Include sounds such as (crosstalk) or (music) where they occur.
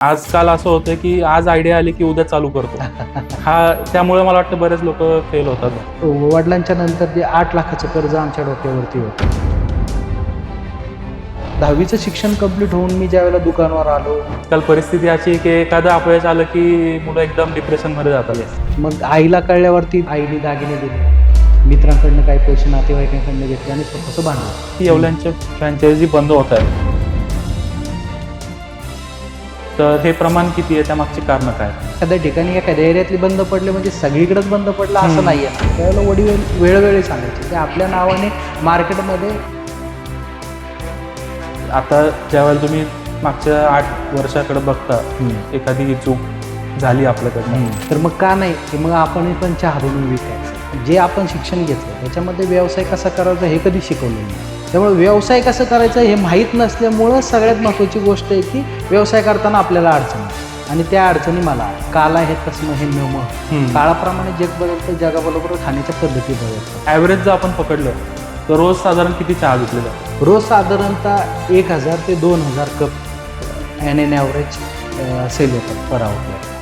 आजकाल असं होतं की आज आयडिया आली की उद्या चालू करतो. (laughs) हा त्यामुळे मला वाटतं बरेच लोक फेल होतात. वडिलांच्या नंतर जे आठ लाखाचं कर्ज आमच्या डोक्यावरती होतं. दहावीचं शिक्षण कंप्लीट होऊन मी ज्यावेळेला दुकानावर आलो. आजकाल परिस्थिती अशी की एखादं अपयश आलं की मुलं एकदम डिप्रेशनमध्ये जातात. मग आईला कळल्यावरती आईने दागिने दिले. मित्रांकडनं काही पैसे नातेवाईकांकडनं घेतले आणि स्वतःचं बांधलं की येवल्यांच्या फ्रँचायझी बंद होत आहे. तर हे प्रमाण किती आहे? त्यामागची कारणं काय? एखाद्या ठिकाणी एखाद्या एरियातली बंद पडले म्हणजे सगळीकडेच बंद पडलं असं. नाही आहे त्यावेळेला वडील वेळोवेळी सांगायचे की आपल्या नावाने मार्केटमध्ये आता ज्यावेळेला तुम्ही मागच्या आठ वर्षाकडे बघता एखादी चूक झाली आपल्याकडनं. तर मग का नाही? की मग आपण पण चहा बनवून विकायचं. जे आपण शिक्षण घेतलं त्याच्यामध्ये व्यवसाय कसा करायचा हे कधी शिकवलं नाही. त्यामुळे व्यवसाय कसं करायचं हे माहीत नसल्यामुळं सगळ्यात महत्त्वाची गोष्ट आहे की व्यवसाय करताना आपल्याला अडचण. आणि त्या अडचणी मला काल आहे तस्म हे नियम. काळाप्रमाणे जग बदलतं जगाबरोबर खाण्याच्या पद्धती बदलतात ॲव्हरेज जर आपण पकडलं तर रोज साधारण किती चहा विकले जातो रोज साधारणतः एक हजार ते दोन हजार cup on an average sale होतात पर आउटलेट